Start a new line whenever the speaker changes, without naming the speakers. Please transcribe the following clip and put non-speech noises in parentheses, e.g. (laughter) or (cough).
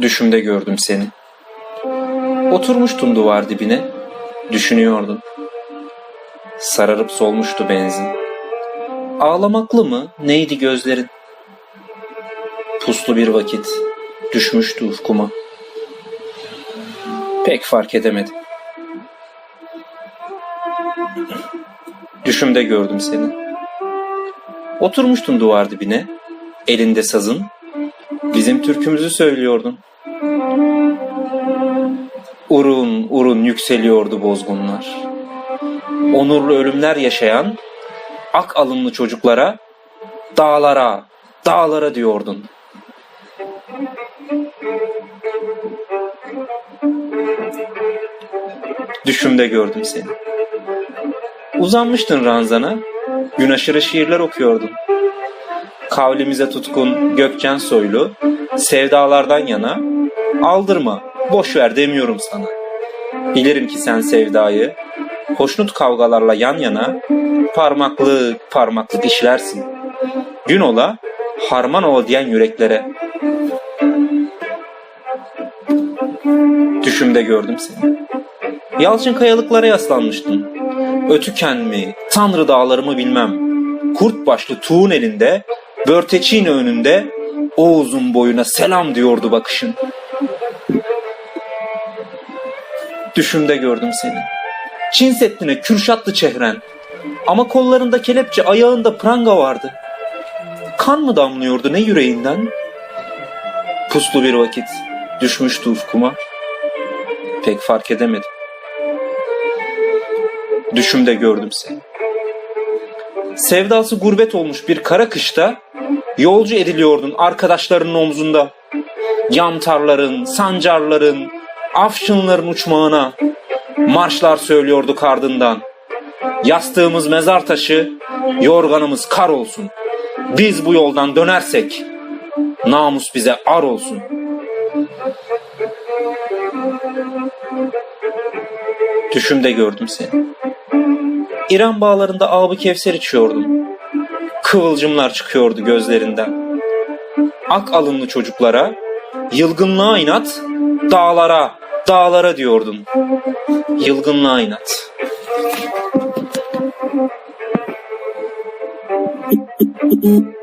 Düşümde gördüm seni. Oturmuştun duvar dibine, düşünüyordun. Sararıp solmuştu benzin. Ağlamaklı mı, neydi gözlerin? Puslu bir vakit, düşmüştü ufkuma. Pek fark edemedim. Düşümde gördüm seni. Oturmuştun duvar dibine, elinde sazın, bizim türkümüzü söylüyordun. Urun urun yükseliyordu bozgunlar. Onurlu ölümler yaşayan ak alımlı çocuklara dağlara, dağlara diyordun. Düşümde gördüm seni. Uzanmıştın ranzana, gün aşırı şiirler okuyordun. Kavlimize tutkun Gökçen Soylu, sevdalardan yana, aldırma, boş ver demiyorum sana. Bilirim ki sen sevdayı, hoşnut kavgalarla yan yana, parmaklık parmaklık işlersin. Gün ola, harman ola diyen yüreklere. Düşümde gördüm seni. Yalçın kayalıklara yaslanmıştın. Ötüken mi, tanrı dağları mı bilmem. Kurt başlı tuğun elinde, börteçiğin önünde, o uzun boyuna selam diyordu bakışın. Düşümde gördüm seni. Çin Seddi'ne kürşatlı çehren. Ama kollarında kelepçe, ayağında pranga vardı. Kan mı damlıyordu ne yüreğinden? Puslu bir vakit düşmüştü ufkuma. Pek fark edemedim. Düşümde gördüm seni. Sevdası gurbet olmuş bir kara kışta yolcu ediliyordun arkadaşlarının omzunda. Yamtarların, sancarların, afşınların uçmağına marşlar söylüyorduk ardından. Yastığımız mezar taşı, yorganımız kar olsun. Biz bu yoldan dönersek namus bize ar olsun. Düşümde gördüm seni. İran bağlarında ağabey kevser içiyordum. Kıvılcımlar çıkıyordu gözlerinden. Ak alınlı çocuklara, yılgınlığa inat, dağlara, dağlara diyordun. Yılgınlığa inat.
Thank (laughs) you.